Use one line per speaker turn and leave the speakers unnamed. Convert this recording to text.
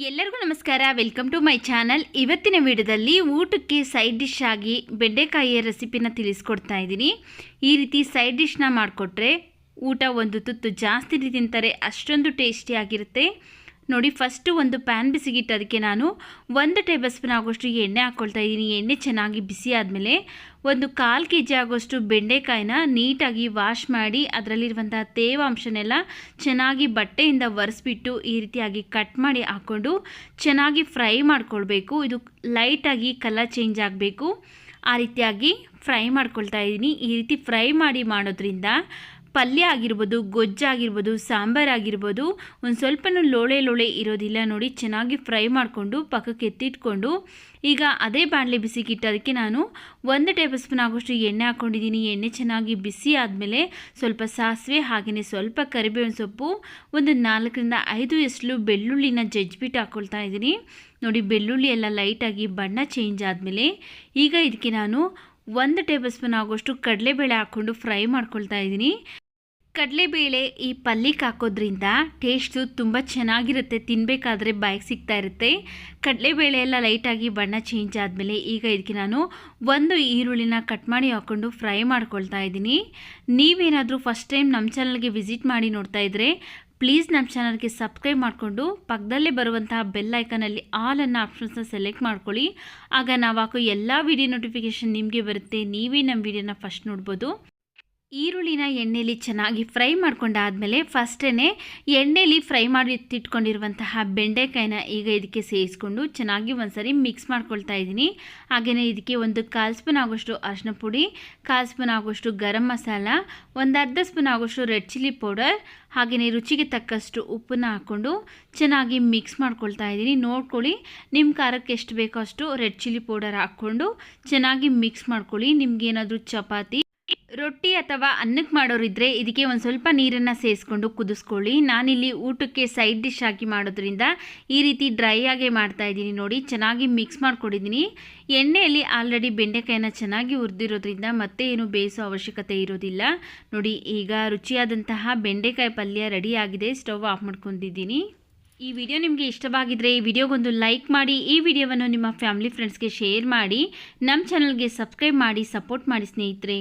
ಎಲ್ಲರಿಗೂ ನಮಸ್ಕಾರ. Welcome to my channel ಇವತ್ತಿನ ವಿಡಿಯೋದಲ್ಲಿ ಊಟಕ್ಕೆ ಸೈಡ್ ಡಿಶ್ ಆಗಿ ಬೆಂಡೆಕಾಯಿಯ ರೆಸಿಪಿನ ತಿಳಿಸ್ಕೊಡ್ತಾ ಇದ್ದೀನಿ. ಈ ರೀತಿ ಸೈಡ್ ಡಿಶ್ನ ಮಾಡಿಕೊಟ್ರೆ ಊಟ ಒಂದು ತುತ್ತು ಜಾಸ್ತಿ ತಿಂತಾರೆ, ಅಷ್ಟೊಂದು ಟೇಸ್ಟಿಯಾಗಿರುತ್ತೆ ನೋಡಿ ಫಸ್ಟು ಒಂದು ಪ್ಯಾನ್ ಬಿಸಿಗಿಟ್ಟು, ಅದಕ್ಕೆ ನಾನು ಒಂದು ಟೇಬಲ್ ಸ್ಪೂನ್ ಆಗೋಷ್ಟು ಎಣ್ಣೆ ಹಾಕ್ಕೊಳ್ತಾ ಇದ್ದೀನಿ. ಎಣ್ಣೆ ಚೆನ್ನಾಗಿ ಬಿಸಿ ಆದಮೇಲೆ ಒಂದು ಕಾಲು ಕೆ ಜಿ ಆಗೋಷ್ಟು ಬೆಂಡೆಕಾಯಿನ ನೀಟಾಗಿ ವಾಶ್ ಮಾಡಿ ಅದರಲ್ಲಿರುವಂಥ ತೇವಾಂಶನೆಲ್ಲ ಚೆನ್ನಾಗಿ ಬಟ್ಟೆಯಿಂದ ಒರೆಸ್ಬಿಟ್ಟು ಈ ರೀತಿಯಾಗಿ ಕಟ್ ಮಾಡಿ ಹಾಕ್ಕೊಂಡು ಚೆನ್ನಾಗಿ ಫ್ರೈ ಮಾಡ್ಕೊಳ್ಬೇಕು. ಇದು ಲೈಟಾಗಿ ಕಲರ್ ಚೇಂಜ್ ಆಗಬೇಕು. ಆ ರೀತಿಯಾಗಿ ಫ್ರೈ ಮಾಡ್ಕೊಳ್ತಾ ಇದ್ದೀನಿ. ಈ ರೀತಿ ಫ್ರೈ ಮಾಡಿ ಮಾಡೋದ್ರಿಂದ ಪಲ್ಯ ಆಗಿರ್ಬೋದು ಗೊಜ್ಜಾಗಿರ್ಬೋದು ಸಾಂಬಾರಾಗಿರ್ಬೋದು ಒಂದು ಸ್ವಲ್ಪನೂ ಲೋಳೆ ಲೋಳೆ ಇರೋದಿಲ್ಲ ನೋಡಿ, ಚೆನ್ನಾಗಿ ಫ್ರೈ ಮಾಡಿಕೊಂಡು ಪಕ್ಕಕ್ಕೆ ಎತ್ತಿಟ್ಕೊಂಡು, ಈಗ ಅದೇ ಬಾಣಲೆ ಬಿಸಿಗಿಟ್ಟು, ಅದಕ್ಕೆ ನಾನು ಒಂದು ಟೇಬಲ್ ಸ್ಪೂನ್ ಆಗೋಷ್ಟು ಎಣ್ಣೆ ಹಾಕ್ಕೊಂಡಿದ್ದೀನಿ ಎಣ್ಣೆ ಚೆನ್ನಾಗಿ ಬಿಸಿ ಆದಮೇಲೆ ಸ್ವಲ್ಪ ಸಾಸಿವೆ, ಹಾಗೆಯೇ ಸ್ವಲ್ಪ ಕರಿಬೇವಿನ ಸೊಪ್ಪು, ಒಂದು ನಾಲ್ಕರಿಂದ ಐದು ಎಸ್ಲು ಬೆಳ್ಳುಳ್ಳಿನ ಜಜ್ಬಿಟ್ಟು ಹಾಕ್ಕೊಳ್ತಾ ಇದ್ದೀನಿ. ನೋಡಿ, ಬೆಳ್ಳುಳ್ಳಿ ಎಲ್ಲ ಲೈಟಾಗಿ ಬಣ್ಣ ಚೇಂಜ್ ಆದಮೇಲೆ ಈಗ ಇದಕ್ಕೆ ನಾನು ಒಂದು ಟೇಬಲ್ ಸ್ಪೂನ್ ಆಗೋಷ್ಟು ಕಡಲೆಬೇಳೆ ಹಾಕ್ಕೊಂಡು ಫ್ರೈ ಮಾಡ್ಕೊಳ್ತಾ ಇದ್ದೀನಿ. ಕಡಲೆಬೇಳೆ ಈ ಪಲ್ಯಕ್ಕೆ ಹಾಕೋದ್ರಿಂದ ಟೇಸ್ಟು ತುಂಬ ಚೆನ್ನಾಗಿರುತ್ತೆ. ತಿನ್ನಬೇಕಾದ್ರೆ ಬಾಯಿಗೆ ಸಿಗ್ತಾ ಇರುತ್ತೆ. ಕಡಲೆಬೇಳೆ ಎಲ್ಲ ಲೈಟಾಗಿ ಬಣ್ಣ ಚೇಂಜ್ ಆದಮೇಲೆ ಈಗ ಇದಕ್ಕೆ ನಾನು ಒಂದು ಈರುಳ್ಳಿನ ಕಟ್ ಮಾಡಿ ಹಾಕ್ಕೊಂಡು ಫ್ರೈ ಮಾಡ್ಕೊಳ್ತಾ ಇದ್ದೀನಿ. ನೀವೇನಾದರೂ ಫಸ್ಟ್ ಟೈಮ್ ನಮ್ಮ ಚಾನಲ್ಗೆ ವಿಸಿಟ್ ಮಾಡಿ ನೋಡ್ತಾ ಇದ್ದರೆ ಪ್ಲೀಸ್ ನಮ್ಮ ಚಾನಲ್ಗೆ ಸಬ್ಸ್ಕ್ರೈಬ್ ಮಾಡಿಕೊಂಡು ಪಕ್ಕದಲ್ಲೇ ಬರುವಂತಹ ಬೆಲ್ ಐಕನಲ್ಲಿ ಆಲ್ ಅನ್ನೋ ಆಪ್ಷನ್ಸ್ನ ಸೆಲೆಕ್ಟ್ ಮಾಡ್ಕೊಳ್ಳಿ. ಆಗ ನಾವು ಹಾಕೋ ಎಲ್ಲ ವಿಡಿಯೋ ನೋಟಿಫಿಕೇಷನ್ ನಿಮಗೆ ಬರುತ್ತೆ. ನೀವೇ ನಮ್ಮ ವಿಡಿಯೋನ ಫಸ್ಟ್ ನೋಡ್ಬೋದು. ಈರುಳ್ಳಿನ ಎಣ್ಣೆಯಲ್ಲಿ ಚೆನ್ನಾಗಿ ಫ್ರೈ ಮಾಡ್ಕೊಂಡಾದಮೇಲೆ ಫಸ್ಟೇ ಎಣ್ಣೆಯಲ್ಲಿ ಫ್ರೈ ಮಾಡಿ ಇಟ್ಟಿಟ್ಕೊಂಡಿರುವಂತಹ ಬೆಂಡೆಕಾಯಿನ ಈಗ ಇದಕ್ಕೆ ಸೇರಿಸ್ಕೊಂಡು ಚೆನ್ನಾಗಿ ಒಂದ್ಸರಿ ಮಿಕ್ಸ್ ಮಾಡ್ಕೊಳ್ತಾ ಇದ್ದೀನಿ. ಹಾಗೆಯೇ ಇದಕ್ಕೆ ಒಂದು ಕಾಲು ಸ್ಪೂನ್ ಆಗೋಷ್ಟು ಅರಿಶಿನ ಪುಡಿ, ಕಾಲು ಸ್ಪೂನ್ ಆಗೋಷ್ಟು ಗರಂ ಮಸಾಲ, ಒಂದು ಅರ್ಧ ಸ್ಪೂನ್ ಆಗೋಷ್ಟು ರೆಡ್ ಚಿಲ್ಲಿ ಪೌಡರ್ ಹಾಗೆಯೇ ರುಚಿಗೆ ತಕ್ಕಷ್ಟು ಉಪ್ಪನ್ನ ಹಾಕ್ಕೊಂಡು ಚೆನ್ನಾಗಿ ಮಿಕ್ಸ್ ಮಾಡ್ಕೊಳ್ತಾ ಇದ್ದೀನಿ. ನೋಡ್ಕೊಳ್ಳಿ ನಿಮ್ಮ ಖಾರಕ್ಕೆ ಎಷ್ಟು ಬೇಕೋ ಅಷ್ಟು ರೆಡ್ ಚಿಲ್ಲಿ ಪೌಡರ್ ಹಾಕ್ಕೊಂಡು ಚೆನ್ನಾಗಿ ಮಿಕ್ಸ್ ಮಾಡ್ಕೊಳ್ಳಿ. ನಿಮ್ಗೇನಾದರೂ ಚಪಾತಿ ರೊಟ್ಟಿ ಅಥವಾ ಅನ್ನಕ್ಕೆ ಮಾಡೋರಿದ್ರೆ ಇದಕ್ಕೆ ಒಂದು ಸ್ವಲ್ಪ ನೀರನ್ನು ಸೇರಿಸ್ಕೊಂಡು ಕುದಿಸ್ಕೊಳ್ಳಿ. ನಾನಿಲ್ಲಿ ಊಟಕ್ಕೆ ಸೈಡ್ ಡಿಶ್ ಹಾಕಿ ಮಾಡೋದ್ರಿಂದ ಈ ರೀತಿ ಡ್ರೈ ಆಗೇ ಮಾಡ್ತಾ ಇದ್ದೀನಿ ನೋಡಿ, ಚೆನ್ನಾಗಿ ಮಿಕ್ಸ್ ಮಾಡ್ಕೊಂಡಿದ್ದೀನಿ. ಎಣ್ಣೆಯಲ್ಲಿ ಆಲ್ರೆಡಿ ಬೆಂಡೆಕಾಯಿನ ಚೆನ್ನಾಗಿ ಹುರಿದಿರೋದ್ರಿಂದ ಮತ್ತೆ ಏನು ಬೇಯಿಸೋ ಅವಶ್ಯಕತೆ ಇರೋದಿಲ್ಲ. ನೋಡಿ, ಈಗ ರುಚಿಯಾದಂತಹ ಬೆಂಡೆಕಾಯಿ ಪಲ್ಯ ರೆಡಿ ಆಗಿದೆ ಸ್ಟವ್ ಆಫ್ ಮಾಡ್ಕೊಂಡಿದ್ದೀನಿ. ಈ ವಿಡಿಯೋ ನಿಮಗೆ ಇಷ್ಟವಾಗಿದ್ದರೆ ಈ ವಿಡಿಯೋಗೊಂದು ಲೈಕ್ ಮಾಡಿ, ಈ ವಿಡಿಯೋವನ್ನು ನಿಮ್ಮ ಫ್ಯಾಮಿಲಿ ಫ್ರೆಂಡ್ಸ್ಗೆ ಶೇರ್ ಮಾಡಿ ನಮ್ಮ ಚಾನಲ್ಗೆ ಸಬ್ಸ್ಕ್ರೈಬ್ ಮಾಡಿ ಸಪೋರ್ಟ್ ಮಾಡಿ ಸ್ನೇಹಿತರೆ.